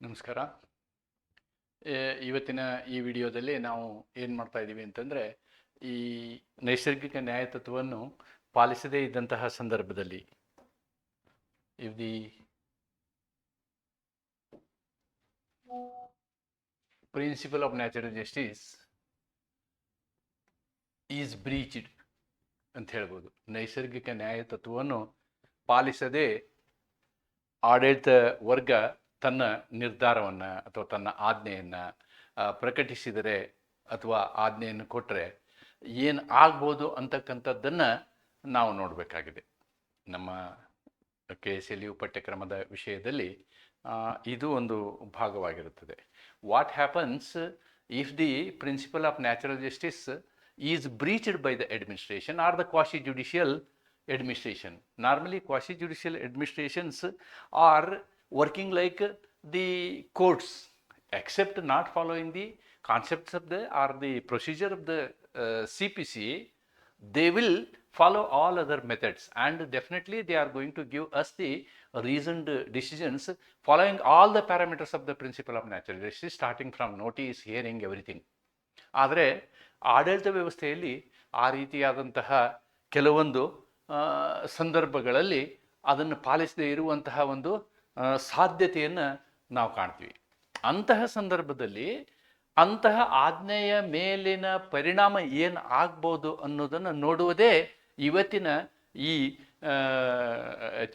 ನಮಸ್ಕಾರ. ಇವತ್ತಿನ ಈ ವಿಡಿಯೋದಲ್ಲಿ ನಾವು ಏನು ಮಾಡ್ತಾ ಇದ್ದೀವಿ ಅಂತಂದರೆ, ಈ ನೈಸರ್ಗಿಕ ನ್ಯಾಯ ತತ್ವವನ್ನು ಪಾಲಿಸದೇ ಇದ್ದಂತಹ ಸಂದರ್ಭದಲ್ಲಿ. If the principle of natural justice is breached ಅಂತ ಹೇಳ್ಬೋದು. ನೈಸರ್ಗಿಕ ನ್ಯಾಯ ತತ್ವವನ್ನು ಪಾಲಿಸದೆ ಆಡಳಿತ ವರ್ಗ ತನ್ನ ನಿರ್ಧಾರವನ್ನು ಅಥವಾ ತನ್ನ ಆಜ್ಞೆಯನ್ನು ಪ್ರಕಟಿಸಿದರೆ ಅಥವಾ ಆಜ್ಞೆಯನ್ನು ಕೊಟ್ಟರೆ ಏನು ಆಗ್ಬೋದು ಅಂತಕ್ಕಂಥದ್ದನ್ನು ನಾವು ನೋಡಬೇಕಾಗಿದೆ. ನಮ್ಮ ಕೆ ಎಸ್ ಎಲ್ ಯು ಪಠ್ಯಕ್ರಮದ ವಿಷಯದಲ್ಲಿ ಇದು ಒಂದು ಭಾಗವಾಗಿರುತ್ತದೆ. What happens if the principle of natural justice is breached by the administration or the quasi judicial administration normally quasi judicial administrations are working like the courts, except not following the concepts of the or the procedure of the uh, CPC. They will follow all other methods, and definitely they are going to give us the reasoned decisions following all the parameters of the principle of natural justice, starting from notice, hearing, everything. ಆದರೆ ಆಡಳಿತ ವ್ಯವಸ್ಥೆಯಲ್ಲಿ ಆ ರೀತಿಯಾದಂತಹ ಕೆಲವೊಂದು ಸಂದರ್ಭಗಳಲ್ಲಿ ಅದನ್ನು ಪಾಲಿಸದೇ ಇರುವಂತಹ ಒಂದು ಸಾಧ್ಯತೆಯನ್ನು ನಾವು ಕಾಣ್ತೀವಿ. ಅಂತಹ ಸಂದರ್ಭದಲ್ಲಿ ಅಂತಹ ಆಜ್ಞೆಯ ಮೇಲಿನ ಪರಿಣಾಮ ಏನು ಆಗ್ಬೋದು ಅನ್ನೋದನ್ನು ನೋಡುವುದೇ ಇವತ್ತಿನ ಈ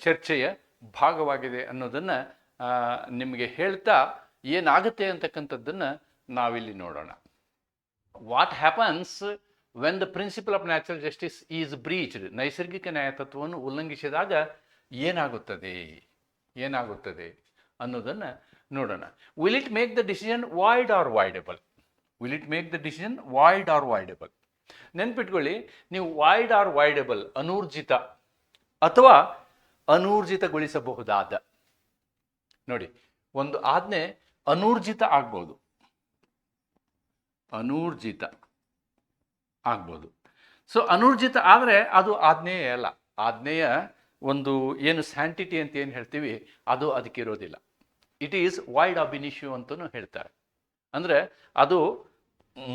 ಚರ್ಚೆಯ ಭಾಗವಾಗಿದೆ ಅನ್ನೋದನ್ನು ನಿಮಗೆ ಹೇಳ್ತಾ ಏನಾಗುತ್ತೆ ಅಂತಕ್ಕಂಥದ್ದನ್ನು ನಾವಿಲ್ಲಿ ನೋಡೋಣ. What happens when the principle of natural justice is breached ನೈಸರ್ಗಿಕ ನ್ಯಾಯತತ್ವವನ್ನು ಉಲ್ಲಂಘಿಸಿದಾಗ ಏನಾಗುತ್ತದೆ? ಏನಾಗುತ್ತದೆ ಅನ್ನೋದನ್ನು ನೋಡೋಣ. Will it make the decision void or voidable will it make the decision void or voidable ನೆನ್ಪಿಟ್ಕೊಳ್ಳಿ, ನೀವು ವಾಯ್ಡ್ ಆರ್ ವಾಯ್ಡೆಬಲ್ ಅನೂರ್ಜಿತ ಅಥವಾ ಅನೂರ್ಜಿತಗೊಳಿಸಬಹುದಾದ? ನೋಡಿ, ಒಂದು ಆಜ್ಞೆ ಅನೂರ್ಜಿತ ಆಗ್ಬೋದು. ಅನೂರ್ಜಿತ ಆಗ್ಬೋದು. ಸೊ ಅನೂರ್ಜಿತ ಆದರೆ ಅದು ಆಜ್ಞೆಯೇ ಅಲ್ಲ. ಆಜ್ಞೆಯ ಒಂದು ಏನು ಸ್ಯಾಂಟಿಟಿ ಅಂತ ಏನು ಹೇಳ್ತೀವಿ, ಅದು ಅದಕ್ಕೆ ಇರೋದಿಲ್ಲ it is void ab initio ಅಂತಲೂ ಹೇಳ್ತಾರೆ. ಅಂದರೆ ಅದು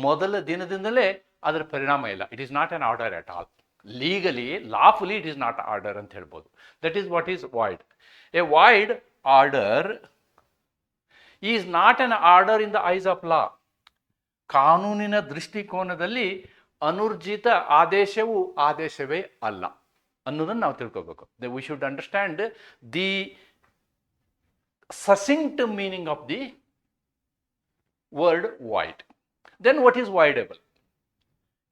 ಮೊದಲ ದಿನದಿಂದಲೇ ಅದರ ಪರಿಣಾಮ ಇಲ್ಲ. It is not an order at all legally lawfully it is not order ಅಂತ ಹೇಳ್ಬೋದು. That is what is void a void order is not an order in the eyes of law ಕಾನೂನಿನ ದೃಷ್ಟಿಕೋನದಲ್ಲಿ ಅನುರ್ಜಿತ ಆದೇಶವು ಆದೇಶವೇ ಅಲ್ಲ. ಅನ್ನೋದನ್ನು ನಾವು ತಿಳ್ಕೋಬೇಕು. The we should understand the succinct meaning of the word void then what is voidable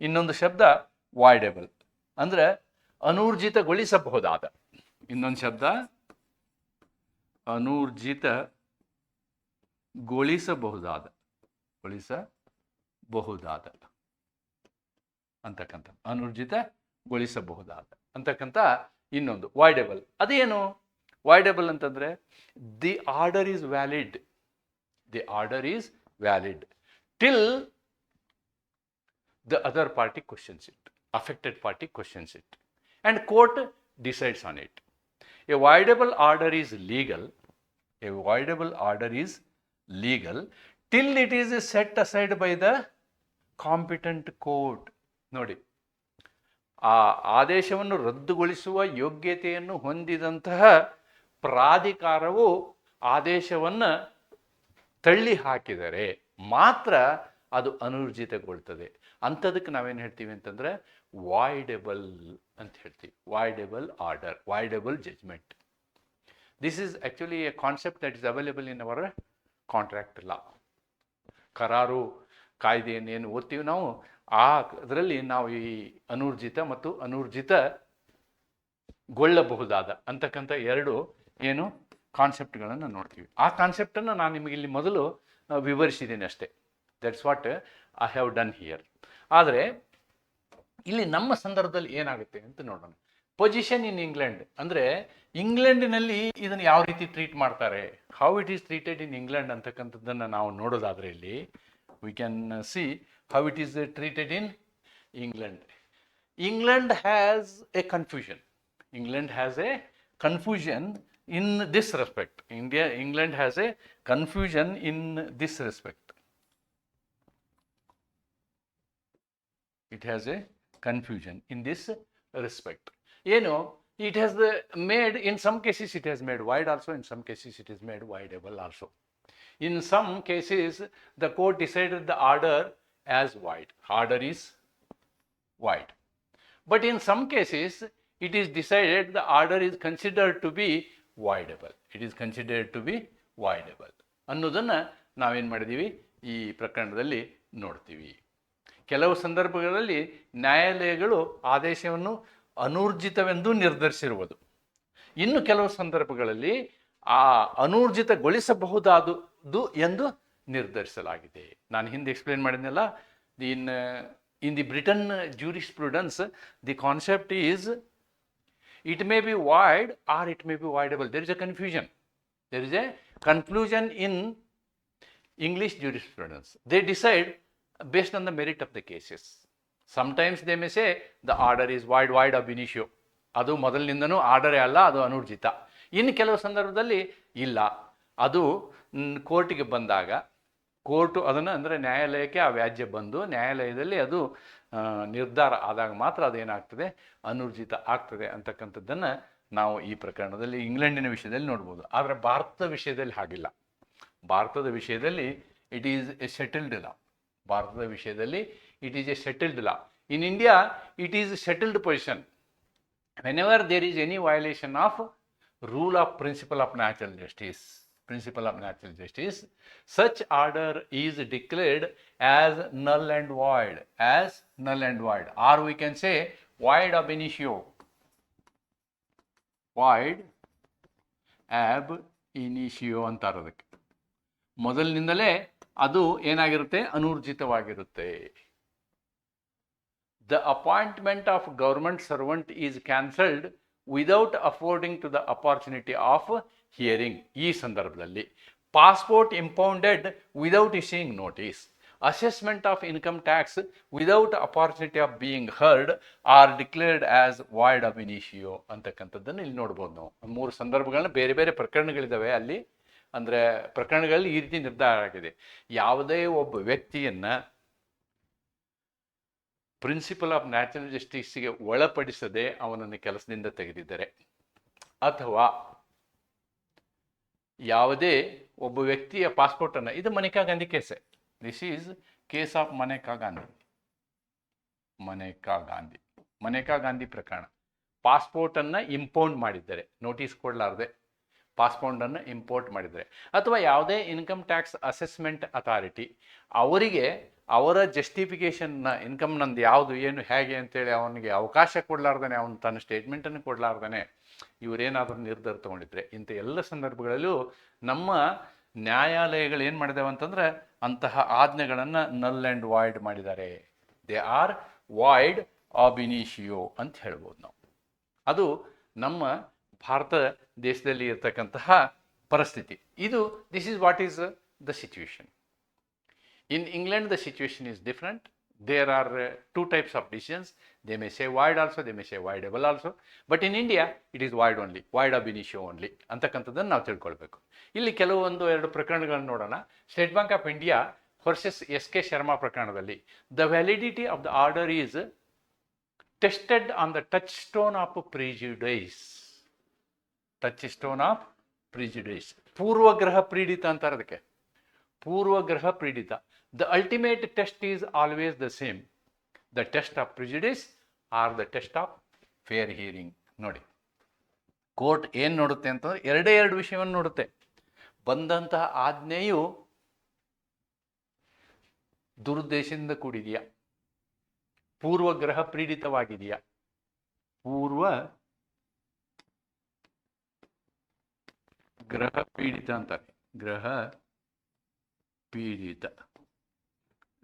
ಇನ್ನೊಂದು ಶಬ್ದ ವಾಯ್ಡೆಬಲ್ ಅಂದರೆ ಅನೂರ್ಜಿತಗೊಳಿಸಬಹುದಾದ. ಇನ್ನೊಂದು ಶಬ್ದ ಅನೂರ್ಜಿತಗೊಳಿಸಬಹುದಾದ. ಗೊಳಿಸಬಹುದಾದ. ಅಂತಕ್ಕಂಥ ಅನೂರ್ಜಿತಗೊಳಿಸಬಹುದಾದ. ಅಂತಕ್ಕಂಥ ಇನ್ನೊಂದು, ವಾಯ್ಡೆಬಲ್. ಅದೇನು? ವಾಯ್ಡೆಬಲ್ ಅಂತಂದರೆ, the order is valid. The order is valid. Till the other party questions it, affected party questions it and court decides on it. A voidable order is legal, a voidable order is legal, till it is set aside by the competent court. ನೋಡಿ ಆ ಆದೇಶವನ್ನು ರದ್ದುಗೊಳಿಸುವ ಯೋಗ್ಯತೆಯನ್ನು ಹೊಂದಿದಂತಹ ಪ್ರಾಧಿಕಾರವು ಆದೇಶವನ್ನು ತಳ್ಳಿ ಹಾಕಿದರೆ ಮಾತ್ರ ಅದು ಅನೂರ್ಜಿತಗೊಳ್ತದೆ. ಅಂಥದಕ್ಕೆ ನಾವೇನು ಹೇಳ್ತೀವಿ ಅಂತಂದರೆ ವಾಯ್ಡೆಬಲ್ ಅಂತ ಹೇಳ್ತೀವಿ. Voidable order, voidable judgment. This is actually a concept that is available in our contract law ಕರಾರು ಕಾಯ್ದೆಯನ್ನು ಏನು ಓದ್ತೀವಿ ನಾವು? ಆ ಅದರಲ್ಲಿ ನಾವು ಈ ಅನೂರ್ಜಿತ ಮತ್ತು ಅನೂರ್ಜಿತ ಗೊಳ್ಳಬಹುದಾದ ಅಂತಕ್ಕಂಥ ಎರಡು ಏನು ಕಾನ್ಸೆಪ್ಟ್ಗಳನ್ನು ನೋಡ್ತೀವಿ. ಆ ಕಾನ್ಸೆಪ್ಟನ್ನು ನಾನು ನಿಮಗೆ ಇಲ್ಲಿ ಮೊದಲು ವಿವರಿಸಿದ್ದೀನಿ ಅಷ್ಟೇ. That's what I have done here ಆದರೆ, ಇಲ್ಲಿ ನಮ್ಮ ಸಂದರ್ಭದಲ್ಲಿ ಏನಾಗುತ್ತೆ ಅಂತ ನೋಡೋಣ. ಪೊಸಿಷನ್ ಇನ್ ಇಂಗ್ಲೆಂಡ್ ಅಂದರೆ ಇಂಗ್ಲೆಂಡಿನಲ್ಲಿ ಇದನ್ನು ಯಾವ ರೀತಿ ಟ್ರೀಟ್ ಮಾಡ್ತಾರೆ? How it is treated in England ಅಂತಕ್ಕಂಥದ್ದನ್ನು ನಾವು ನೋಡೋದಾದರೆ ಇಲ್ಲಿ we can see how it is uh, treated in England. England has a confusion. England has a confusion in this respect. India, England has a confusion in this respect. It has a confusion in this respect. You know, it has uh, made, in some cases it has made wide also, in some cases it is made wideable also. In some cases, the court decided the order as white. Harder is white. But in some cases, it is decided the order is considered to be wideable. It is considered to be wideable. ಅನ್ನೋದನ್ನು ನಾವೇನು ಮಾಡಿದ್ದೀವಿ ಈ ಪ್ರಕರಣದಲ್ಲಿ ನೋಡ್ತೀವಿ ಕೆಲವು ಸಂದರ್ಭಗಳಲ್ಲಿ ನ್ಯಾಯಾಲಯಗಳು ಆದೇಶವನ್ನು ಅನೂರ್ಜಿತವೆಂದು ನಿರ್ಧರಿಸಿರುವುದು ಇನ್ನು ಕೆಲವು ಸಂದರ್ಭಗಳಲ್ಲಿ ಆ ಅನೂರ್ಜಿತಗೊಳಿಸಬಹುದಾದುದು ಎಂದು ನಿರ್ಧರಿಸಲಾಗಿದೆ. ನಾನು ಹಿಂದೆ ಎಕ್ಸ್ಪ್ಲೇನ್ ಮಾಡಿದ್ನಲ್ಲ in in the Britain jurisprudence the concept is it may be void or it may be voidable there is a confusion there is a confusion in English jurisprudence they decide based on the merit of the cases sometimes they may say the order is void void ab initio ಅದು ಮೊದಲಿನಿಂದನೂ ಆರ್ಡರೇ ಅಲ್ಲ, ಅದು ಅನೂರ್ಜಿತ. ಇನ್ನು ಕೆಲವು ಸಂದರ್ಭದಲ್ಲಿ ಇಲ್ಲ. ಅದು ಕೋರ್ಟಿಗೆ ಬಂದಾಗ ಕೋರ್ಟು ಅದನ್ನು ಅಂದರೆ ನ್ಯಾಯಾಲಯಕ್ಕೆ ಆ ವ್ಯಾಜ್ಯ ಬಂದು ನ್ಯಾಯಾಲಯದಲ್ಲಿ ಅದು ನಿರ್ಧಾರ ಆದಾಗ ಮಾತ್ರ ಅದೇನಾಗ್ತದೆ? ಅನೂರ್ಜಿತ ಆಗ್ತದೆ ಅಂತಕ್ಕಂಥದ್ದನ್ನು ನಾವು ಈ ಪ್ರಕರಣದಲ್ಲಿ, ಇಂಗ್ಲೆಂಡಿನ ವಿಷಯದಲ್ಲಿ ನೋಡ್ಬೋದು. ಆದರೆ ಭಾರತದ ವಿಷಯದಲ್ಲಿ ಹಾಗಿಲ್ಲ. ಭಾರತದ ವಿಷಯದಲ್ಲಿ it is a settled law ಭಾರತದ ವಿಷಯದಲ್ಲಿ it is a settled law in India it is settled position whenever there is any violation of rule of principle of natural justice principle of natural justice such order is declared as null and void as null and void or we can say void ab initio void ab initio ಅಂತಾರೆ ಅದಕ್ಕೆ ಮೊದಲಿನಿಂದಲೇ ಅದು ಏನಾಗಿರುತ್ತೆ ಅನೂರ್ಜಿತವಾಗಿರುತ್ತೆ the appointment of government servant is cancelled without affording to the opportunity of hearing ಈ ಸಂದರ್ಭದಲ್ಲಿ passport impounded without issuing notice assessment of income tax without opportunity of being heard or declared as void ab initio ಅಂತಕ್ಕಂಥದ್ದನ್ನು ಇಲ್ಲಿ ನೋಡ್ಬೋದು ನಾವು. ಮೂರು ಸಂದರ್ಭಗಳನ್ನ ಬೇರೆ ಬೇರೆ ಪ್ರಕರಣಗಳಿದ್ದಾವೆ ಅಲ್ಲಿ. ಅಂದರೆ ಪ್ರಕರಣಗಳಲ್ಲಿ ಈ ರೀತಿ ನಿರ್ಧಾರ ಆಗಿದೆ. ಯಾವುದೇ ಒಬ್ಬ ವ್ಯಕ್ತಿಯನ್ನು ಪ್ರಿನ್ಸಿಪಲ್ ಆಫ್ ನ್ಯಾಚುರಲ್ ಜಸ್ಟಿಸ್ಗೆ ಒಳಪಡಿಸದೆ ಅವನನ್ನು ಕೆಲಸದಿಂದ ತೆಗೆದಿದ್ದರೆ. ಅಥವಾ ಯಾವುದೇ ಒಬ್ಬ ವ್ಯಕ್ತಿಯ ಪಾಸ್ಪೋರ್ಟನ್ನು ಇದು Maneka Gandhi ಕೇಸೆ. This is case of Maneka Gandhi. Maneka Gandhi. Maneka Gandhi ಪ್ರಕರಣ. ಪಾಸ್ಪೋರ್ಟನ್ನು ಇಂಪೌಂಡ್ ಮಾಡಿದ್ದಾರೆ. ನೋಟಿಸ್ ಕೊಡಲಾರ್ದೆ. ಪಾಸ್ಪೋರ್ಟನ್ನು ಇಂಪೋರ್ಟ್ ಮಾಡಿದ್ದಾರೆ. ಅಥವಾ ಯಾವುದೇ ಇನ್ಕಮ್ ಟ್ಯಾಕ್ಸ್ ಅಸೆಸ್ಮೆಂಟ್ ಅಥಾರಿಟಿ ಅವರಿಗೆ ಅವರ ಜಸ್ಟಿಫಿಕೇಷನ್ನ ಇನ್ಕಮ್ ನಂದು ಯಾವುದು, ಏನು, ಹೇಗೆ ಅಂತೇಳಿ ಅವನಿಗೆ ಅವಕಾಶ ಕೊಡಲಾರ್ದೇ ಅವನು ತನ್ನ ಸ್ಟೇಟ್ಮೆಂಟನ್ನು ಕೊಡಲಾರ್ದೇ ಇವರೇನಾದರೂ ನಿರ್ಧಾರ ತಗೊಂಡಿದ್ರೆ ಇಂಥ ಎಲ್ಲ ಸಂದರ್ಭಗಳಲ್ಲೂ ನಮ್ಮ ನ್ಯಾಯಾಲಯಗಳು ಏನು ಮಾಡಿದಾವೆ ಅಂತಂದ್ರೆ ಅಂತಹ ಆಜ್ಞೆಗಳನ್ನು ನಲ್ ಆ್ಯಂಡ್ ವಾಯ್ಡ್ ಮಾಡಿದ್ದಾರೆ. They are void ab initio ಅಂತ ಹೇಳ್ಬೋದು ನಾವು. ಅದು ನಮ್ಮ ಭಾರತ ದೇಶದಲ್ಲಿ ಇರತಕ್ಕಂತಹ ಪರಿಸ್ಥಿತಿ. ಇದು this is what is the situation in England the situation is different there are two types of decisions. They may say wide also, they may say wideable also. But in India, it is wide only, wide ab initio only. ಅಂತಕ್ಕಂಥದ್ದನ್ನು ನಾವು ತಿಳ್ಕೊಳ್ಬೇಕು. ಇಲ್ಲಿ ಕೆಲವೊಂದು ಎರಡು ಪ್ರಕರಣಗಳನ್ನು ನೋಡೋಣ. State Bank of India versus S K Sharma ಪ್ರಕರಣದಲ್ಲಿ the validity of the order is tested on the touchstone of prejudice touchstone of prejudice ಪೂರ್ವಗ್ರಹ ಪೀಡಿತ ಅಂತಾರೆ ಅದಕ್ಕೆ. ಪೂರ್ವಗ್ರಹ ಪೀಡಿತ the ultimate test is always the same the test of prejudice or the test of fair hearing ನೋಡಿ. Court ಏನು ನೋಡುತ್ತೆ ಅಂತಂದ್ರೆ ಎರಡೇ ಎರಡು ವಿಷಯವನ್ನು ನೋಡುತ್ತೆ. ಬಂದಂತಹ ಆಜ್ಞೆಯು ದುರುದ್ದೇಶದಿಂದ ಕೂಡಿದೆಯಾ? ಪೂರ್ವಗ್ರಹ ಪೀಡಿತವಾಗಿದೆಯಾ ಪೂರ್ವ ಗ್ರಹ ಪೀಡಿತ ಅಂತಾರೆ. ಗ್ರಹ ಪೀಡಿತ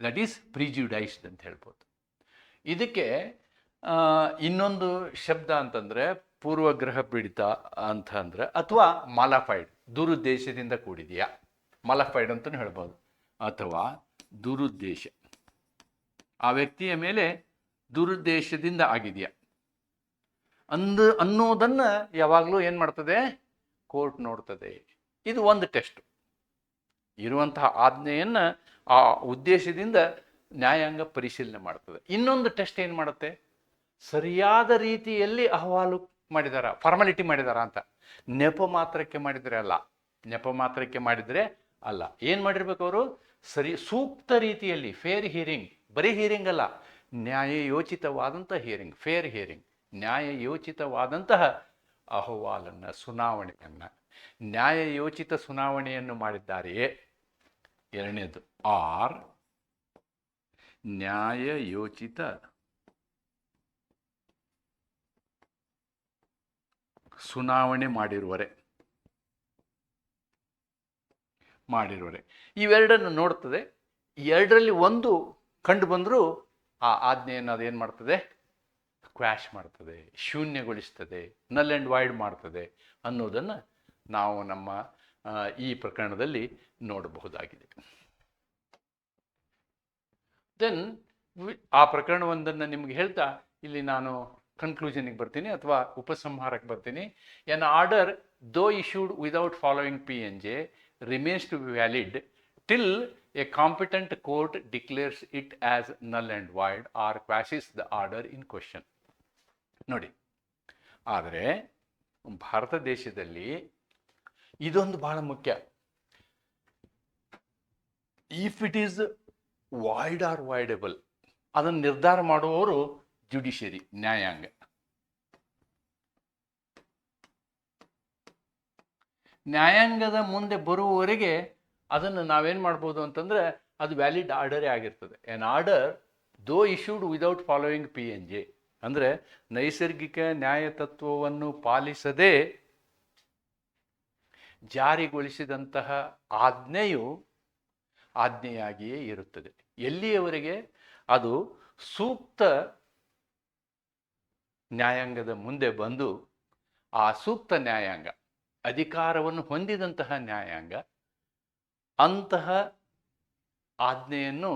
ದಟ್ ಈಸ್ ಪ್ರಿಜ್ಯುಡೈಸ್ಡ್ ಅಂತ ಹೇಳ್ಬೋದು. ಇದಕ್ಕೆ ಇನ್ನೊಂದು ಶಬ್ದ ಅಂತಂದರೆ ಪೂರ್ವಗ್ರಹ ಪೀಡಿತ ಅಂತ ಅಂದರೆ, ಅಥವಾ ಮಲಫೈಡ್, ದುರುದ್ದೇಶದಿಂದ ಕೂಡಿದೆಯಾ? ಮಾಲಾಫೈಡ್ ಅಂತಲೂ ಹೇಳ್ಬೋದು. ಅಥವಾ ದುರುದ್ದೇಶ. ಆ ವ್ಯಕ್ತಿಯ ಮೇಲೆ ದುರುದ್ದೇಶದಿಂದ ಆಗಿದೆಯಾ? ಅಂದು, ಅನ್ನೋದನ್ನು ಯಾವಾಗಲೂ ಏನು ಮಾಡ್ತದೆ? ಕೋರ್ಟ್ ನೋಡ್ತದೆ. ಇದು ಒಂದು ಟೆಸ್ಟ್. ಇರುವಂತಹ ಆಜ್ಞೆಯನ್ನು ಆ ಉದ್ದೇಶದಿಂದ ನ್ಯಾಯಾಂಗ ಪರಿಶೀಲನೆ ಮಾಡ್ತದೆ. ಇನ್ನೊಂದು ಟೆಸ್ಟ್ ಏನು ಮಾಡುತ್ತೆ? ಸರಿಯಾದ ರೀತಿಯಲ್ಲಿ ಅಹವಾಲು ಮಾಡಿದಾರ ಫಾರ್ಮಾಲಿಟಿ ಮಾಡಿದಾರ ಅಂತ. ನೆಪ ಮಾತ್ರಕ್ಕೆ ಮಾಡಿದರೆ ಅಲ್ಲ. ನೆಪ ಮಾತ್ರಕ್ಕೆ ಮಾಡಿದರೆ ಅಲ್ಲ. ಏನು ಮಾಡಿರ್ಬೇಕು ಅವರು? ಸರಿ, ಸೂಕ್ತ ರೀತಿಯಲ್ಲಿ ಫೇರ್ ಹಿಯರಿಂಗ್ ಬರೀ ಹಿಯರಿಂಗ್ ಅಲ್ಲ ನ್ಯಾಯಯೋಚಿತವಾದಂಥ ಹಿಯರಿಂಗ್ ಫೇರ್ ಹಿಯರಿಂಗ್ ನ್ಯಾಯಯೋಚಿತವಾದಂತಹ ಅಹವಾಲನ್ನು, ಸುನಾವಣೆಯನ್ನು. ನ್ಯಾಯಯೋಚಿತ ಸುನಾವಣೆಯನ್ನು ಮಾಡಿದ್ದಾರೆಯೇ? ಎರಡನೇದು, ಆರ್ ನ್ಯಾಯಯೋಚಿತ ಸುನಾವಣೆ ಮಾಡಿರುವರೆ. ಮಾಡಿರುವರೆ. ಇವೆರಡನ್ನು ನೋಡ್ತದೆ. ಎರಡರಲ್ಲಿ ಒಂದು ಕಂಡು ಬಂದರೂ ಆ ಆಜ್ಞೆಯನ್ನು ಅದೇನು ಮಾಡ್ತದೆ? ಕ್ವ್ಯಾಶ್ ಮಾಡ್ತದೆ, ಶೂನ್ಯಗೊಳಿಸ್ತದೆ ನಲ್ ಆ್ಯಂಡ್ ವೈಡ್ ಮಾಡ್ತದೆ ಅನ್ನೋದನ್ನು ನಾವು ನಮ್ಮ ಈ ಪ್ರಕರಣದಲ್ಲಿ ನೋಡಬಹುದಾಗಿದೆ. ದೆನ್ ಆ ಪ್ರಕರಣವೊಂದನ್ನು ನಿಮ್ಗೆ ಹೇಳ್ತಾ ಇಲ್ಲಿ ನಾನು ಕನ್ಕ್ಲೂಷನ್ಗೆ ಬರ್ತೀನಿ ಅಥವಾ ಉಪಸಂಹಾರಕ್ಕೆ ಬರ್ತೀನಿ. An order though issued without following P N J remains to be valid till a competent court declares it as null and void or quashes the order in question ನೋಡಿ, ಆದರೆ ಭಾರತ ದೇಶದಲ್ಲಿ ಇದೊಂದು ಬಹಳ ಮುಖ್ಯ. If it is void or voidable ಅದನ್ನು ನಿರ್ಧಾರ ಮಾಡುವವರು ಜ್ಯುಡಿಷಿಯರಿ ನ್ಯಾಯಾಂಗ. ನ್ಯಾಯಾಂಗದ ಮುಂದೆ ಬರುವವರೆಗೆ ಅದನ್ನು ನಾವೇನು ಮಾಡ್ಬೋದು ಅಂತಂದರೆ ಅದು ವ್ಯಾಲಿಡ್ ಆರ್ಡರೇ ಆಗಿರ್ತದೆ. An order though issued without following P N J ಅಂದರೆ ನೈಸರ್ಗಿಕ ನ್ಯಾಯ ತತ್ವವನ್ನು ಪಾಲಿಸದೆ ಜಾರಿಗೊಳಿಸಿದಂತಹ ಆಜ್ಞೆಯು ಆಜ್ಞೆಯಾಗಿಯೇ ಇರುತ್ತದೆ. ಎಲ್ಲಿಯವರೆಗೆ? ಅದು ಸೂಕ್ತ ನ್ಯಾಯಾಂಗದ ಮುಂದೆ ಬಂದು ಆ ಸೂಕ್ತ ನ್ಯಾಯಾಂಗ, ಅಧಿಕಾರವನ್ನು ಹೊಂದಿದಂತಹ ನ್ಯಾಯಾಂಗ, ಅಂತಹ ಆಜ್ಞೆಯನ್ನು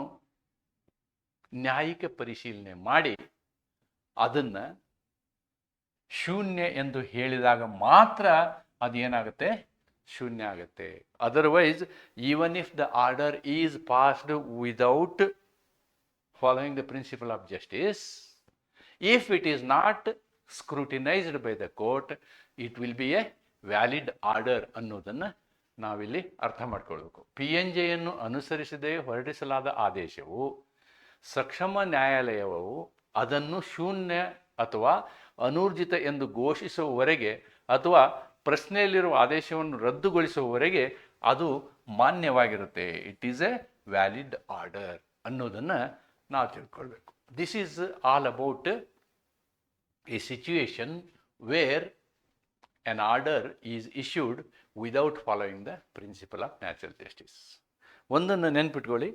ನ್ಯಾಯಿಕ ಪರಿಶೀಲನೆ ಮಾಡಿ ಅದನ್ನು ಶೂನ್ಯ ಎಂದು ಹೇಳಿದಾಗ ಮಾತ್ರ ಅದೇನಾಗುತ್ತೆ? ಶೂನ್ಯ ಆಗುತ್ತೆ. Otherwise even if the order is passed without following the principle of justice if it is not scrutinised by the court it will be a valid order ಅನ್ನೋದನ್ನು ನಾವಿಲ್ಲಿ ಅರ್ಥ ಮಾಡ್ಕೊಳ್ಬೇಕು. ಪಿ ಎನ್ ಜೆಯನ್ನು ಅನುಸರಿಸದೆ ಹೊರಡಿಸಲಾದ ಆದೇಶವು ಸಕ್ಷಮ ನ್ಯಾಯಾಲಯವು ಅದನ್ನು ಶೂನ್ಯ ಅಥವಾ ಅನೂರ್ಜಿತ ಎಂದು ಘೋಷಿಸುವವರೆಗೆ ಅಥವಾ ಪ್ರಶ್ನೆಯಲ್ಲಿರುವ ಆದೇಶವನ್ನು ರದ್ದುಗೊಳಿಸುವವರೆಗೆ ಅದು ಮಾನ್ಯವಾಗಿರುತ್ತೆ. It is a valid order ಅನ್ನೋದನ್ನು ನಾವು ತಿಳ್ಕೊಳ್ಬೇಕು. This is all about a situation where an order is issued without following the principle of natural justice ಒಂದನ್ನು ನೆನ್ಪಿಟ್ಕೊಳ್ಳಿ.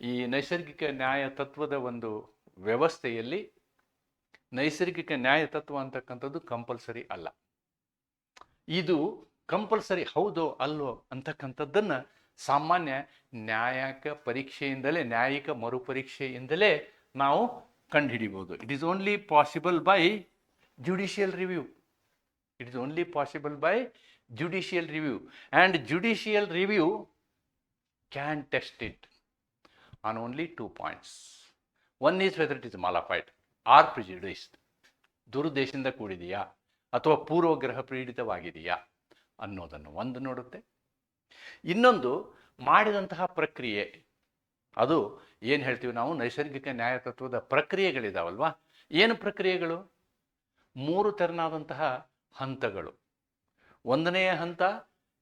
ಈ ನೈಸರ್ಗಿಕ ನ್ಯಾಯ ತತ್ವದ ಒಂದು ವ್ಯವಸ್ಥೆಯಲ್ಲಿ ನೈಸರ್ಗಿಕ ನ್ಯಾಯ ತತ್ವ ಅಂತಕ್ಕಂಥದ್ದು ಕಂಪಲ್ಸರಿ ಅಲ್ಲ. ಇದು ಕಂಪಲ್ಸರಿ ಹೌದೋ ಅಲ್ಲೋ ಅಂತಕ್ಕಂಥದ್ದನ್ನು ಸಾಮಾನ್ಯ ನ್ಯಾಯಿಕ ಪರೀಕ್ಷೆಯಿಂದಲೇ, ನ್ಯಾಯಿಕ ಮರುಪರೀಕ್ಷೆಯಿಂದಲೇ ನಾವು ಕಂಡುಹಿಡಿಬೋದು. It is only possible by judicial review it is only possible by judicial review and judicial review can test it on only two points one is whether it is mala fide or prejudiced ದುರುದ್ದೇಶದಿಂದ ಕೂಡಿದೆಯಾ? ಅಥವಾ ಪೂರ್ವಗ್ರಹ ಪೀಡಿತವಾಗಿದೆಯಾ ಅನ್ನೋದನ್ನು ಒಂದು ನೋಡುತ್ತೆ. ಇನ್ನೊಂದು ಮಾಡಿದಂತಹ ಪ್ರಕ್ರಿಯೆ. ಅದು ಏನು ಹೇಳ್ತೀವಿ ನಾವು? ನೈಸರ್ಗಿಕ ನ್ಯಾಯತತ್ವದ ಪ್ರಕ್ರಿಯೆಗಳಿದಾವಲ್ವಾ? ಏನು ಪ್ರಕ್ರಿಯೆಗಳು? ಮೂರು ತೆರನಾದಂತಹ ಹಂತಗಳು. ಒಂದನೆಯ ಹಂತ,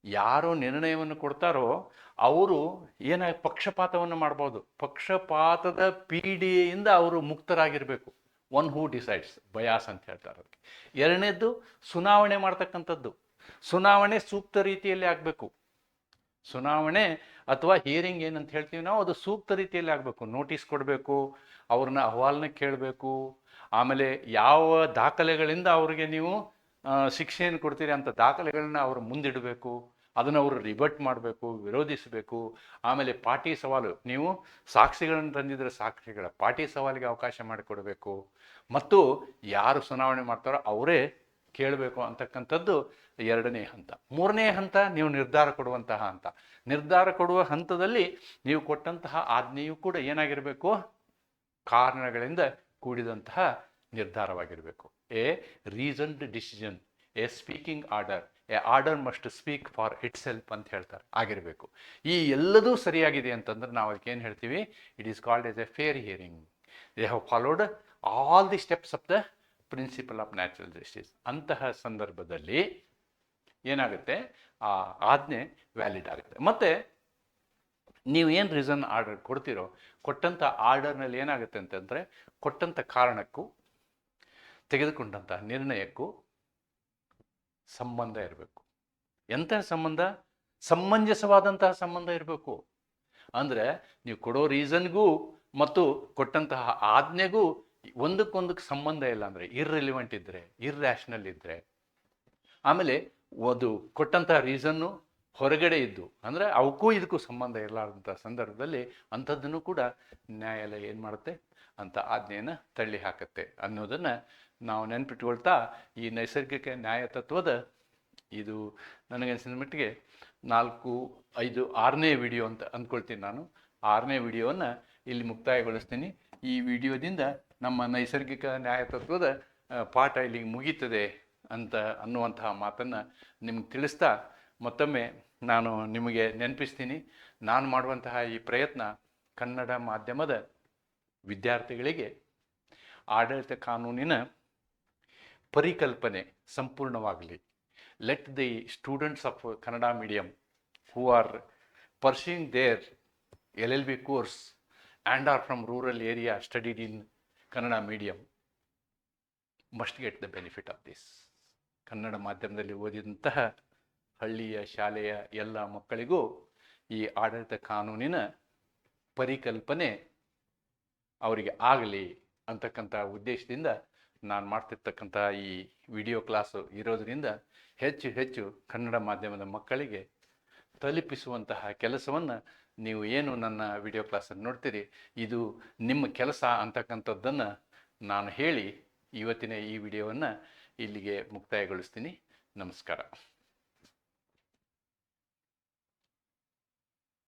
ಯಾರು ನಿರ್ಣಯವನ್ನು ಕೊಡ್ತಾರೋ ಅವರು ಏನ ಪಕ್ಷಪಾತವನ್ನು ಮಾಡ್ಬೋದು. ಪಕ್ಷಪಾತದ ಪೀಡಿಯಿಂದ ಅವರು ಮುಕ್ತರಾಗಿರಬೇಕು. ಒನ್ ಹೂ ಡಿಸೈಡ್ಸ್ ಬಯಾಸ್ ಅಂತ ಹೇಳ್ತಾರೆ ಅದಕ್ಕೆ. ಎರಡನೇದ್ದು ಸುನಾವಣೆ ಮಾಡ್ತಕ್ಕಂಥದ್ದು. ಸುನಾವಣೆ ಸೂಕ್ತ ರೀತಿಯಲ್ಲಿ ಆಗಬೇಕು. ಸುನಾವಣೆ ಅಥವಾ ಹಿಯರಿಂಗ್ ಏನಂತ ಹೇಳ್ತೀವಿ ನಾವು, ಅದು ಸೂಕ್ತ ರೀತಿಯಲ್ಲಿ ಆಗಬೇಕು. ನೋಟಿಸ್ ಕೊಡಬೇಕು, ಅವ್ರನ್ನ ಅಹವಾಲನ್ನ ಕೇಳಬೇಕು. ಆಮೇಲೆ ಯಾವ ದಾಖಲೆಗಳಿಂದ ಅವ್ರಿಗೆ ನೀವು ಶಿಕ್ಷೆಯನ್ನು ಕೊಡ್ತೀರಿ ಅಂತ ದಾಖಲೆಗಳನ್ನ ಅವರು ಮುಂದಿಡಬೇಕು. ಅದನ್ನು ಅವರು ರಿಬರ್ಟ್ ಮಾಡಬೇಕು, ವಿರೋಧಿಸಬೇಕು, ಆಮೇಲೆ ಪಾಟಿ ಸವಾಲು. ನೀವು ಸಾಕ್ಷಿಗಳನ್ನು ತಂದಿದ್ರೆ ಸಾಕ್ಷಿಗಳ ಪಾಟಿ ಸವಾಲಿಗೆ ಅವಕಾಶ ಮಾಡಿಕೊಡಬೇಕು. ಮತ್ತು ಯಾರು ಚುನಾವಣೆ ಮಾಡ್ತಾರೋ ಅವರೇ ಕೇಳಬೇಕು ಅಂತಕ್ಕಂಥದ್ದು ಎರಡನೇ ಹಂತ. ಮೂರನೇ ಹಂತ, ನೀವು ನಿರ್ಧಾರ ಕೊಡುವಂತಹ ಹಂತ. ನಿರ್ಧಾರ ಕೊಡುವ ಹಂತದಲ್ಲಿ ನೀವು ಕೊಟ್ಟಂತಹ ಆಜ್ಞೆಯು ಕೂಡ ಏನಾಗಿರಬೇಕು? ಕಾರಣಗಳಿಂದ ಕೂಡಿದಂತಹ ನಿರ್ಧಾರವಾಗಿರಬೇಕು. A reasoned decision, a speaking order. A order must speak for itself ಅಂತ ಹೇಳ್ತಾರೆ, ಆಗಿರಬೇಕು. ಈ ಎಲ್ಲದೂ ಸರಿಯಾಗಿದೆ ಅಂತಂದ್ರೆ ನಾವು ಏನು ಹೇಳ್ತೀವಿ? It is called as a fair hearing they have followed all the steps of the principle of natural justice ಅಂತಹ ಸಂದರ್ಭದಲ್ಲಿ ಏನಾಗುತ್ತೆ? ಆ ಆಜ್ಞೆ ವ್ಯಾಲಿಡ್ ಆಗುತ್ತೆ. ಮತ್ತು ನೀವು ಏನು ರೀಸನ್ ಆರ್ಡರ್ ಕೊಡ್ತೀರೋ ಕೊಟ್ಟಂಥ ಆರ್ಡರ್ನಲ್ಲಿ ಏನಾಗುತ್ತೆ ಅಂತಂದರೆ ಕೊಟ್ಟಂಥ ಕಾರಣಕ್ಕೂ ತೆಗೆದುಕೊಂಡಂಥ ನಿರ್ಣಯಕ್ಕೂ ಸಂಬಂಧ ಇರಬೇಕು. ಎಂಥ ಸಂಬಂಧ? ಸಮಂಜಸವಾದಂತಹ ಸಂಬಂಧ ಇರಬೇಕು. ಅಂದರೆ ನೀವು ಕೊಡೋ ರೀಸನ್ಗೂ ಮತ್ತು ಕೊಟ್ಟಂತಹ ಆಜ್ಞೆಗೂ ಒಂದಕ್ಕೊಂದಕ್ಕೆ ಸಂಬಂಧ ಇಲ್ಲ ಅಂದರೆ ಇರ್ರೆಲಿವೆಂಟ್ ಇದ್ದರೆ ಇರ್ರ್ಯಾಷನಲ್ ಇದ್ದರೆ ಆಮೇಲೆ ಅದು ಕೊಟ್ಟಂತಹ ರೀಸನ್ನು ಹೊರಗಡೆ ಇದ್ದು, ಅಂದರೆ ಅವಕ್ಕೂ ಇದಕ್ಕೂ ಸಂಬಂಧ ಇರಲಾರ್ದಂಥ ಸಂದರ್ಭದಲ್ಲಿ ಅಂಥದ್ದನ್ನು ಕೂಡ ನ್ಯಾಯಾಲಯ ಏನು ಮಾಡುತ್ತೆ? ಅಂತ ಆಜ್ಞೆಯನ್ನು ತಳ್ಳಿ ಹಾಕುತ್ತೆ ಅನ್ನೋದನ್ನು ನಾವು ನೆನ್ಪಿಟ್ಕೊಳ್ತಾ ಈ ನೈಸರ್ಗಿಕ ನ್ಯಾಯ ತತ್ವದ ಇದು ನನಗನ್ಸಿದ ಮಟ್ಟಿಗೆ ನಾಲ್ಕು, ಐದು, ಆರನೇ ವಿಡಿಯೋ ಅಂತ ಅಂದ್ಕೊಳ್ತೀನಿ ನಾನು. ಆರನೇ ವಿಡಿಯೋವನ್ನು ಇಲ್ಲಿ ಮುಕ್ತಾಯಗೊಳಿಸ್ತೀನಿ. ಈ ವಿಡಿಯೋದಿಂದ ನಮ್ಮ ನೈಸರ್ಗಿಕ ನ್ಯಾಯ ತತ್ವದ ಪಾಠ ಇಲ್ಲಿಗೆ ಮುಗೀತದೆ ಅಂತ ಅನ್ನುವಂತಹ ಮಾತನ್ನು ನಿಮ್ಗೆ ತಿಳಿಸ್ತಾ, ಮತ್ತೊಮ್ಮೆ ನಾನು ನಿಮಗೆ ನೆನಪಿಸ್ತೀನಿ. ನಾನು ಮಾಡುವಂತಹ ಈ ಪ್ರಯತ್ನ ಕನ್ನಡ ಮಾಧ್ಯಮದ ವಿದ್ಯಾರ್ಥಿಗಳಿಗೆ ಆಡಳಿತ ಕಾನೂನಿನ ಪರಿಕಲ್ಪನೆ ಸಂಪೂರ್ಣವಾಗಲಿ. Let the students of Kannada medium who are pursuing their L L B course and are from rural area studied in Kannada medium must get the benefit of this Kannada ಮಾಧ್ಯಮದಲ್ಲಿ ಓದಿದಂತಹ ಹಳ್ಳಿಯ ಶಾಲೆಯ ಎಲ್ಲ ಮಕ್ಕಳಿಗೂ ಈ ಆಡಳಿತ ಕಾನೂನಿನ ಪರಿಕಲ್ಪನೆ ಅವರಿಗೆ ಆಗಲಿ ಅಂತಕ್ಕಂಥ ಉದ್ದೇಶದಿಂದ ನಾನು ಮಾಡ್ತಿರ್ತಕ್ಕಂಥ ಈ ವಿಡಿಯೋ ಕ್ಲಾಸು ಇರೋದರಿಂದ ಹೆಚ್ಚು ಹೆಚ್ಚು ಕನ್ನಡ ಮಾಧ್ಯಮದ ಮಕ್ಕಳಿಗೆ ತಲುಪಿಸುವಂತಹ ಕೆಲಸವನ್ನು ನೀವು ಏನು ನನ್ನ ವಿಡಿಯೋ ಕ್ಲಾಸನ್ನು ನೋಡ್ತೀರಿ, ಇದು ನಿಮ್ಮ ಕೆಲಸ ಅಂತಕ್ಕಂಥದ್ದನ್ನು ನಾನು ಹೇಳಿ ಇವತ್ತಿನ ಈ ವಿಡಿಯೋವನ್ನು ಇಲ್ಲಿಗೆ ಮುಕ್ತಾಯಗೊಳಿಸ್ತೀನಿ. ನಮಸ್ಕಾರ.